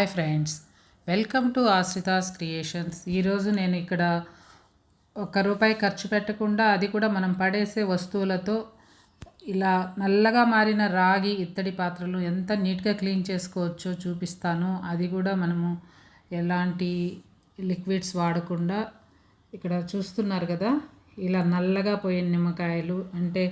Hi friends welcome to Ashritha's creations. ఈరోజు నేను ఇక్కడ ఒక్క రూపాయి ఖర్చు పెట్టకుండా అది కూడా మనం పడేసే వస్తువులతో ఇలా నల్లగా మారిన రాగి ఇత్తడి పాత్రలు ఎంత నీట్గా క్లీన్ చేసుకోవచ్చో చూపిస్తాను. అది కూడా మనము ఎలాంటి లిక్విడ్స్ వాడకుండా ఇక్కడ చూస్తున్నారు కదా ఇలా నల్లగా పోయిన నిమ్మకాయలు అంటే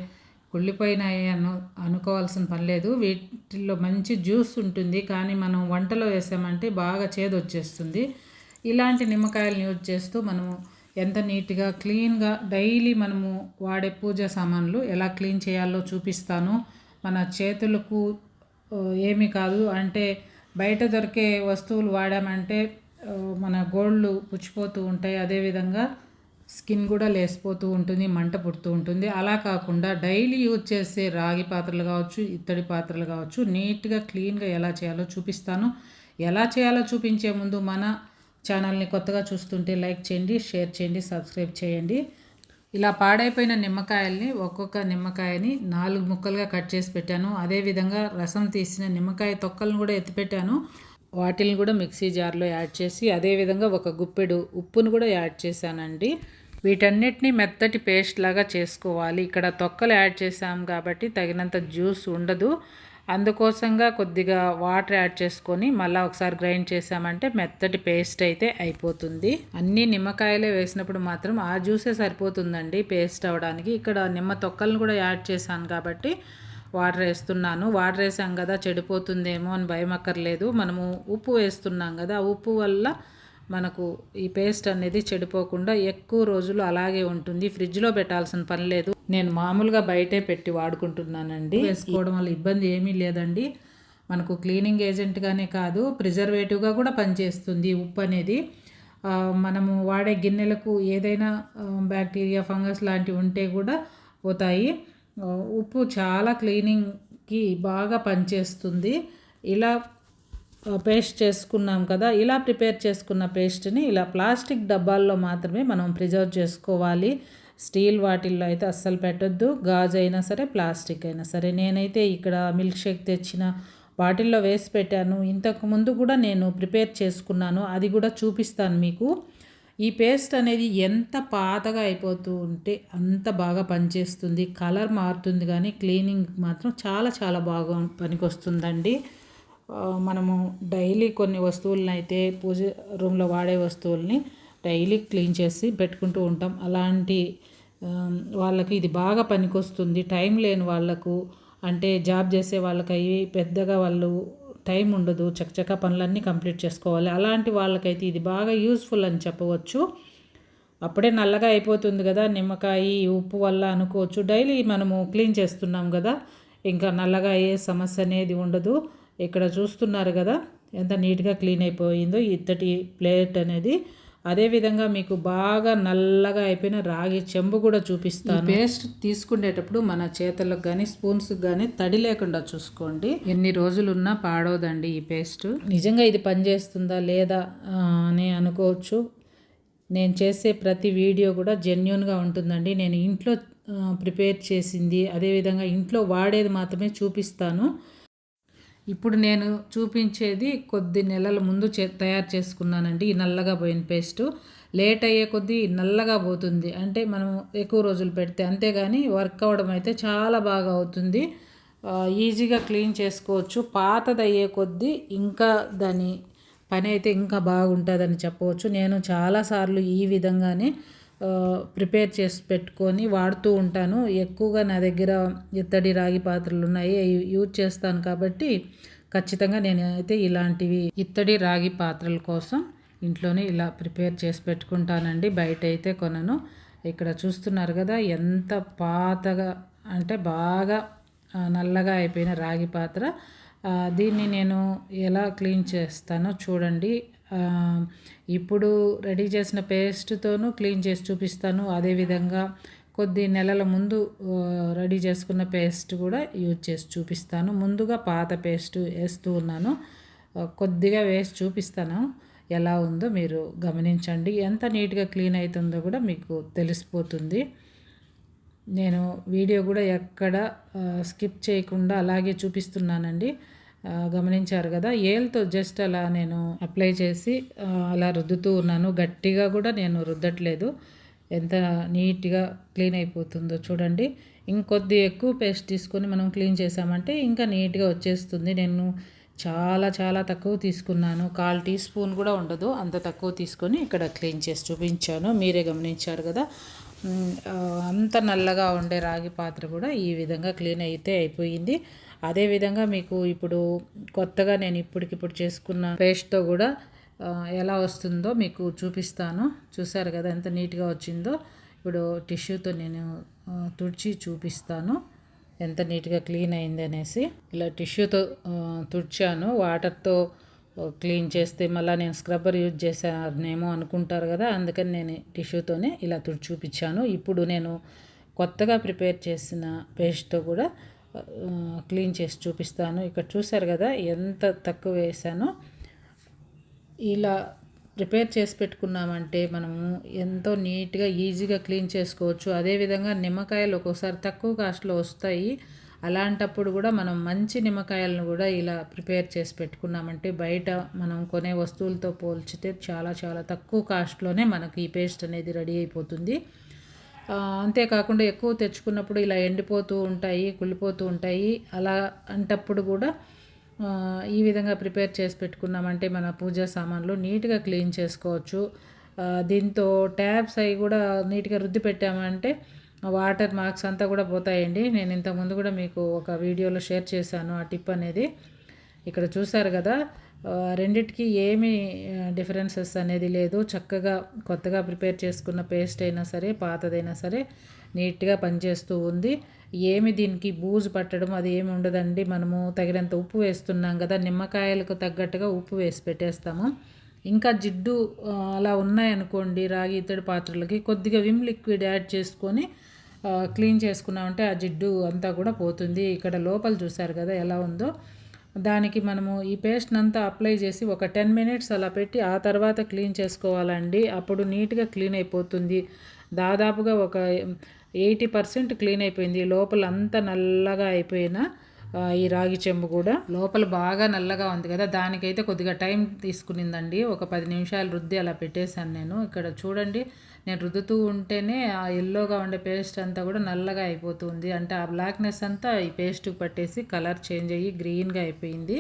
కుళ్ళిపోయినాయను అనుకోవాల్సిన పని లేదు. వీటిల్లో మంచి జ్యూస్ ఉంటుంది. కానీ మనం వంటలో వేసామంటే బాగా చేదు వచ్చేస్తుంది ఇలాంటి నిమ్మకాయలను యూజ్ చేస్తూ మనము ఎంత నీట్గా క్లీన్గా డైలీ మనము వాడే పూజ సామాన్లు ఎలా క్లీన్ చేయాలో చూపిస్తాను. మన చేతులకు ఏమి కాదు. అంటే బయట దొరికే వస్తువులు వాడామంటే మన గోళ్ళు పుచ్చిపోతూ ఉంటాయి. అదేవిధంగా స్కిన్ కూడా లేసిపోతూ ఉంటుంది మంట పుడుతూ ఉంటుంది. అలా కాకుండా డైలీ యూజ్ చేసే రాగి పాత్రలు కావచ్చు ఇత్తడి పాత్రలు కావచ్చు నీట్గా క్లీన్గా ఎలా చేయాలో చూపిస్తాను. ఎలా చేయాలో చూపించే ముందు మన ఛానల్ని కొత్తగా చూస్తుంటే లైక్ చేయండి షేర్ చేయండి సబ్స్క్రైబ్ చేయండి. ఇలా పాడైపోయిన నిమ్మకాయల్ని ఒక్కొక్క నిమ్మకాయని నాలుగు ముక్కలుగా కట్ చేసి పెట్టాను. అదేవిధంగా రసం తీసిన నిమ్మకాయ తొక్కలను కూడా ఎత్తిపెట్టాను వాటిని కూడా మిక్సీ జార్లో యాడ్ చేసి అదేవిధంగా ఒక గుప్పెడు ఉప్పును కూడా యాడ్ చేశానండి. వీటన్నిటిని మెత్తటి పేస్ట్ లాగా చేసుకోవాలి. ఇక్కడ తొక్కలు యాడ్ చేసాం కాబట్టి తగినంత జ్యూస్ ఉండదు. అందుకోసంగా కొద్దిగా వాటర్ యాడ్ చేసుకొని మళ్ళీ ఒకసారి గ్రైండ్ చేసామంటే మెత్తటి పేస్ట్ అయితే అయిపోతుంది. అన్ని నిమ్మకాయలే వేసినప్పుడు మాత్రం ఆ జ్యూసే సరిపోతుందండి పేస్ట్ అవడానికి. ఇక్కడ నిమ్మ తొక్కలను కూడా యాడ్ చేశాను కాబట్టి వాటర్ వేస్తున్నాను. వాటర్ వేసాం కదా చెడిపోతుందేమో అని భయం అక్కర్లేదు. మనము ఉప్పు వేస్తున్నాం కదా ఆ ఉప్పు వల్ల మనకు ఈ పేస్ట్ అనేది చెడిపోకుండా ఎక్కువ రోజులు అలాగే ఉంటుంది. ఫ్రిడ్జ్లో పెట్టాల్సిన పని లేదు. నేను మామూలుగా బయటే పెట్టి వాడుకుంటున్నానండి. వేసుకోవడం వల్ల ఇబ్బంది ఏమీ లేదండి. మనకు క్లీనింగ్ ఏజెంట్గానే కాదు ప్రిజర్వేటివ్గా కూడా పనిచేస్తుంది ఉప్పు అనేది. మనము వాడే గిన్నెలకు ఏదైనా బ్యాక్టీరియా ఫంగస్ లాంటివి ఉంటే కూడా పోతాయి. ఉప్పు చాలా క్లీనింగ్కి బాగా పనిచేస్తుంది. ఇలా పేస్ట్ చేసుకున్నాం కదా ఇలా ప్రిపేర్ చేసుకున్న పేస్ట్ని ఇలా ప్లాస్టిక్ డబ్బాల్లో మాత్రమే మనం ప్రిజర్వ్ చేసుకోవాలి. స్టీల్ వాటిల్లో అయితే అస్సలు పెట్టొద్దు గాజు అయినా సరే ప్లాస్టిక్ అయినా సరే. నేనైతే ఇక్కడ మిల్క్ షేక్ తెచ్చిన వాటిల్లో వేసి పెట్టాను. ఇంతకు ముందు కూడా నేను ప్రిపేర్ చేసుకున్నాను అది కూడా చూపిస్తాను మీకు. ఈ పేస్ట్ అనేది ఎంత పాతగా అయిపోతూ ఉంటే అంత బాగా పనిచేస్తుంది. కలర్ మారుతుంది కానీ క్లీనింగ్ మాత్రం చాలా చాలా బాగా పనికొస్తుందండి. మనము డైలీ కొన్ని వస్తువులను అయితే పూజ రూమ్లో వాడే వస్తువుల్ని డైలీ క్లీన్ చేసి పెట్టుకుంటూ ఉంటాం. అలాంటి వాళ్ళకి ఇది బాగా పనికొస్తుంది. టైం లేని వాళ్ళకు అంటే జాబ్ చేసే వాళ్ళకి అవి పెద్దగా వాళ్ళు టైం ఉండదు. చక్కచక్క పనులన్నీ కంప్లీట్ చేసుకోవాలి. అలాంటి వాళ్ళకైతే ఇది బాగా యూస్ఫుల్ అని చెప్పవచ్చు. అప్పుడే నల్లగా అయిపోతుంది కదా నిమ్మకాయ ఉప్పు వల్ల అనుకోవచ్చు. డైలీ మనము క్లీన్ చేస్తున్నాం కదా ఇంకా నల్లగా అయ్యే సమస్య అనేది ఉండదు. ఇక్కడ చూస్తున్నారు కదా ఎంత నీట్గా క్లీన్ అయిపోయిందో ఈ ఇత్తటి ప్లేట్ అనేది. అదేవిధంగా మీకు బాగా నల్లగా అయిపోయిన రాగి చెంబు కూడా చూపిస్తాను. పేస్ట్ తీసుకునేటప్పుడు మన చేతులకు కానీ స్పూన్స్కి కానీ తడి లేకుండా చూసుకోండి. ఎన్ని రోజులున్నా పాడవదండి ఈ పేస్ట్. నిజంగా ఇది పనిచేస్తుందా లేదా అని అనుకోవచ్చు. నేను చేసే ప్రతి వీడియో కూడా జెన్యున్గా ఉంటుందండి. నేను ఇంట్లో ప్రిపేర్ చేసింది. అదేవిధంగా ఇంట్లో వాడేది మాత్రమే చూపిస్తాను. ఇప్పుడు నేను చూపించేది కొద్ది నెలల ముందు చే తయారు చేసుకున్నానండి ఈ నల్లగా పోయిన పేస్టు. లేట్ అయ్యే కొద్దీ నల్లగా పోతుంది. అంటే మనం ఎక్కువ రోజులు పెడితే అంతేగాని వర్క్ అవ్వడం అయితే చాలా బాగా అవుతుంది. ఈజీగా క్లీన్ చేసుకోవచ్చు. పాతది అయ్యే కొద్దీ ఇంకా దాని పని అయితే ఇంకా బాగుంటుందని చెప్పవచ్చు. నేను చాలాసార్లు ఈ విధంగానే ప్రిపేర్ చేసి పెట్టుకొని వాడుతూ ఉంటాను. ఎక్కువగా నా దగ్గర ఇత్తడి రాగి పాత్రలు ఉన్నాయి యూజ్ చేస్తాను కాబట్టి ఖచ్చితంగా నేనైతే ఇలాంటివి ఇత్తడి రాగి పాత్రల కోసం ఇంట్లోనే ఇలా ప్రిపేర్ చేసి పెట్టుకుంటానండి. బయట అయితే కొనను. ఇక్కడ చూస్తున్నారు కదా ఎంత పాతగా అంటే బాగా నల్లగా అయిపోయిన రాగి పాత్ర. దీన్ని నేను ఎలా క్లీన్ చేస్తానో చూడండి. ఇప్పుడు రెడీ చేసిన పేస్ట్తోనూ క్లీన్ చేసి చూపిస్తాను. అదేవిధంగా కొద్ది నెలల ముందు రెడీ చేసుకున్న పేస్ట్ కూడా యూజ్ చేసి చూపిస్తాను. ముందుగా పాత పేస్ట్ వేస్తూ ఉన్నాను. కొద్దిగా వేసి చూపిస్తాను. ఎలా ఉందో మీరు గమనించండి. ఎంత నీట్గా క్లీన్ అవుతుందో కూడా మీకు తెలిసిపోతుంది. నేను వీడియో కూడా ఎక్కడ స్కిప్ చేయకుండా అలాగే చూపిస్తున్నానండి. గమనించారు కదా. ఏల్తో జస్ట్ అలా నేను అప్లై చేసి అలా రుద్దుతూ ఉన్నాను. గట్టిగా కూడా నేను రుద్దట్లేదు. ఎంత నీట్గా క్లీన్ అయిపోతుందో చూడండి. ఇంకొద్ది ఎక్కువ పేస్ట్ తీసుకొని మనం క్లీన్ చేసామంటే ఇంకా నీట్గా వచ్చేస్తుంది. నేను చాలా చాలా తక్కువ తీసుకున్నాను. కాల్ టీ స్పూన్ కూడా ఉండదు. అంత తక్కువ తీసుకొని ఇక్కడ క్లీన్ చేసి చూపించాను. మీరే గమనించారు కదా. అంత నల్లగా ఉండే రాగి పాత్ర కూడా ఈ విధంగా క్లీన్ అయితే అయిపోయింది. అదేవిధంగా మీకు ఇప్పుడు కొత్తగా నేను ఇప్పటికిప్పుడు చేసుకున్న పేస్ట్తో కూడా ఎలా వస్తుందో మీకు చూపిస్తాను. చూసారు కదా ఎంత నీట్గా వచ్చిందో. ఇప్పుడు టిష్యూతో నేను తుడిచి చూపిస్తాను. ఎంత నీట్గా క్లీన్ అయింది అనేసి. ఇలా టిష్యూతో తుడిచాను. వాటర్తో క్లీన్ చేస్తే మళ్ళీ నేను స్క్రబ్బర్ యూజ్ చేశానేమో అనుకుంటారు కదా అందుకని నేను టిష్యూతోనే ఇలా తుడిచి చూపించాను. ఇప్పుడు నేను కొత్తగా ప్రిపేర్ చేసిన పేస్ట్తో కూడా క్లీన్ చేసి చూపిస్తాను. ఇక్కడ చూసారు కదా ఎంత తక్కువ వేసానో. ఇలా ప్రిపేర్ చేసి పెట్టుకున్నామంటే మనము ఎంతో నీట్గా ఈజీగా క్లీన్ చేసుకోవచ్చు. అదేవిధంగా నిమ్మకాయలు ఒక్కోసారి తక్కువ కాస్ట్లో వస్తాయి. అలాంటప్పుడు కూడా మనం మంచి నిమ్మకాయలను కూడా ఇలా ప్రిపేర్ చేసి పెట్టుకున్నామంటే బయట మనం కొనే వస్తువులతో పోల్చితే చాలా చాలా తక్కువ కాస్ట్లోనే మనకి ఈ పేస్ట్ అనేది రెడీ అయిపోతుంది. అంతేకాకుండా ఎక్కువ తెచ్చుకున్నప్పుడు ఇలా ఎండిపోతూ ఉంటాయి కుళ్ళిపోతూ ఉంటాయి. అలా అంటప్పుడు కూడా ఈ విధంగా ప్రిపేర్ చేసి పెట్టుకున్నామంటే మన పూజా సామాన్లు నీట్గా క్లీన్ చేసుకోవచ్చు. దీంతో ట్యాబ్స్ అవి కూడా నీట్గా రుద్ది పెట్టామంటే వాటర్ మార్క్స్ అంతా కూడా పోతాయండి. నేను ఇంతకుముందు కూడా మీకు ఒక వీడియోలో షేర్ చేశాను ఆ టిప్ అనేది. ఇక్కడ చూసారు కదా రెండిటికి ఏమి డిఫరెన్సెస్ అనేది లేదు. చక్కగా కొత్తగా ప్రిపేర్ చేసుకున్న పేస్ట్ అయినా సరే పాతదైనా సరే నీట్గా పనిచేస్తూ ఉంది. ఏమి దీనికి బూజు పట్టడం అది ఏమి ఉండదండి. మనము తగినంత ఉప్పు వేస్తున్నాం కదా నిమ్మకాయలకు తగ్గట్టుగా ఉప్పు వేసి పెట్టేస్తాము. ఇంకా జిడ్డు అలా ఉన్నాయనుకోండి రాగి ఇత్తడి పాత్రలకి కొద్దిగా విమ్ లిక్విడ్ యాడ్ చేసుకొని క్లీన్ చేసుకున్నామంటే ఆ జిడ్డు అంతా కూడా పోతుంది. ఇక్కడ లోపల చూసారు కదా ఎలా ఉందో. దానికి మనము ఈ పేస్ట్ అంతా అప్లై చేసి ఒక టెన్ మినిట్స్ అలా పెట్టి ఆ తర్వాత క్లీన్ చేసుకోవాలండి. అప్పుడు నీట్గా క్లీన్ అయిపోతుంది. దాదాపుగా ఒక ఎయిటీ పర్సెంట్ క్లీన్ అయిపోయింది. లోపల అంతా నల్లగా అయిపోయిన ఈ రాగి చెంబు కూడా. లోపల బాగా నల్లగా ఉంది కదా దానికైతే కొద్దిగా టైం తీసుకునిందండి. ఒక పది నిమిషాలు రుద్ది అలా పెట్టేశాను నేను. ఇక్కడ చూడండి నేను రుద్దుతూ ఉంటేనే ఆ ఎల్లోగా ఉండే పేస్ట్ అంతా కూడా నల్లగా అయిపోతుంది. అంటే ఆ బ్లాక్నెస్ అంతా ఈ పేస్ట్కి పట్టేసి కలర్ చేంజ్ అయ్యి గ్రీన్గా అయిపోయింది.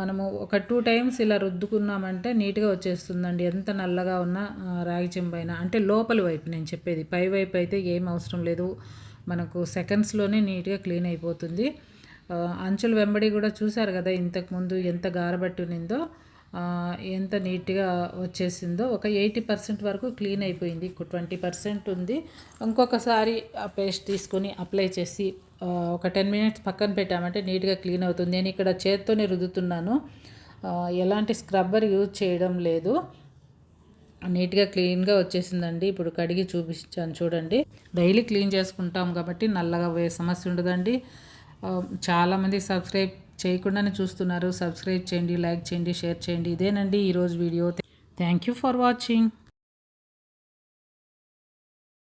మనము ఒక టూ టైమ్స్ ఇలా రుద్దుకున్నామంటే నీట్గా వచ్చేస్తుందండి. ఎంత నల్లగా ఉన్నా రాగి చెంబైనా. అంటే లోపలి వైపు నేను చెప్పేది పై వైపు అయితే ఏం అవసరం లేదు. మనకు సెకండ్స్లోనే నీట్గా క్లీన్ అయిపోతుంది. అంచుల వెంబడి కూడా చూసారు కదా ఇంతకుముందు ఎంత గారబట్టి ఉన్నిందో ఎంత నీట్గా వచ్చేసిందో. ఒక ఎయిటీ పర్సెంట్ వరకు క్లీన్ అయిపోయింది. ట్వంటీ పర్సెంట్ ఉంది. ఇంకొకసారి ఆ పేస్ట్ తీసుకొని అప్లై చేసి ఒక టెన్ మినిట్స్ పక్కన పెట్టామంటే నీట్గా క్లీన్ అవుతుంది. నేను ఇక్కడ చేత్తోనే రుద్దుతున్నాను. ఎలాంటి స్క్రబ్బర్ యూజ్ చేయడం లేదు. నీట్గా క్లీన్గా వచ్చేసిందండి. ఇప్పుడు కడిగి చూపించాను చూడండి. డైలీ క్లీన్ చేసుకుంటాం కాబట్టి నల్లగా పోయే సమస్య ఉండదండి. చాలామంది సబ్స్క్రైబ్ చేయకుండానే చూస్తున్నారు. సబ్స్క్రైబ్ చేయండి లైక్ చేయండి షేర్ చేయండి. ఇదేనండి ఈరోజు video. Thank you for watching.